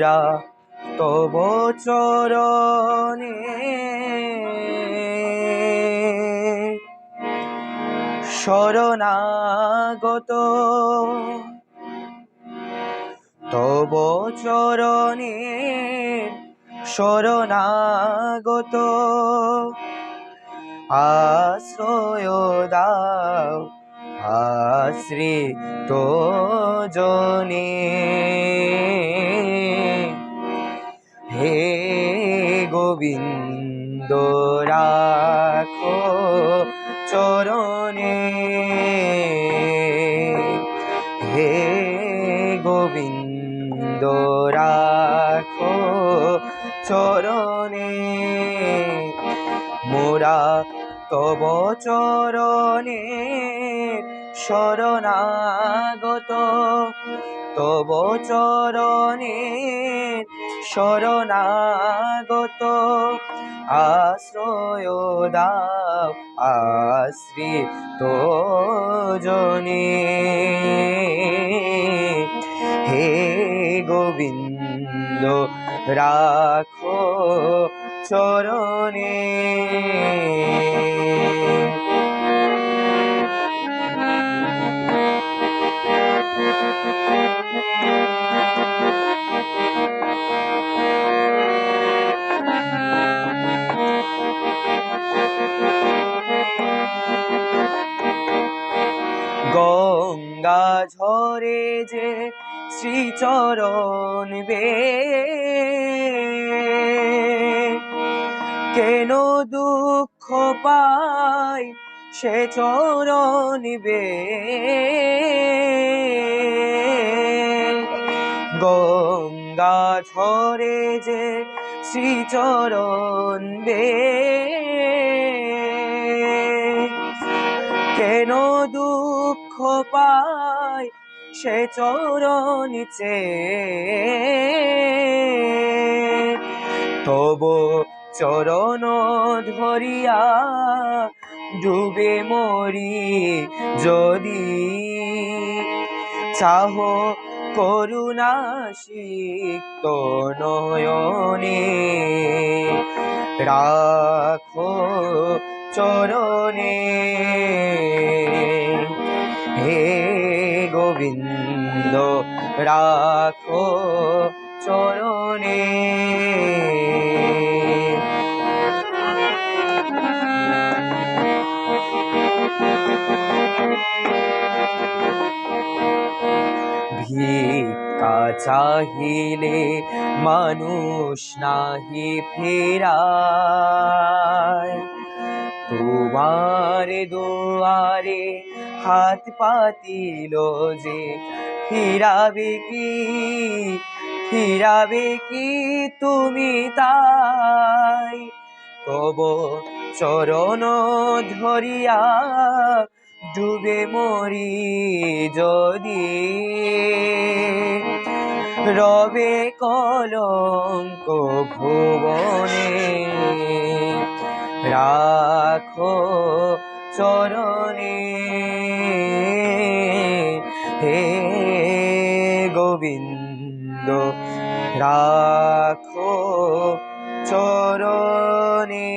মোরা তব চরণে। শরণাগত তব চরণে। শরণাগত আশ্রয় দাও আশ্রিত জনে। হে গোবিন্দ রাখো চরণে। হে গোবিন্দ রাখো চরণে। মোরা তব চরণে শরণাগত। তব চরণে শরণাগত আশ্রয় দাও আশ্রিত জনে। হে গোবিন্দ রাখো চরণে। গঙ্গা ঝরে যে শ্রীচরণ বে। কেন দুঃখ পাই সে চরণ বে? গঙ্গা ঝরে যে শ্রীচরণ বে। কেন দুঃখ পায় সে চরণিতে তব চরণ ধরিয়া ডুবে মরি যদি। চাহ করুণা সিক্ত নয়নে। রাখো চরণে। হে গোবিন্দ রাখো চরণে। ভিক্ষা চাহিলে মানুষ নাহি ফেরায়। তোমার দুয়ারে হাত পাতিল যে, ফিরাবে কি ফিরাবে কি তুমি তাই? তব চরণ ধরিয়া ডুবে মরি যদি। রবে কলঙ্ক ভুবনে রাখো চরণে। হে গোবিন্দ রাখো চরণে।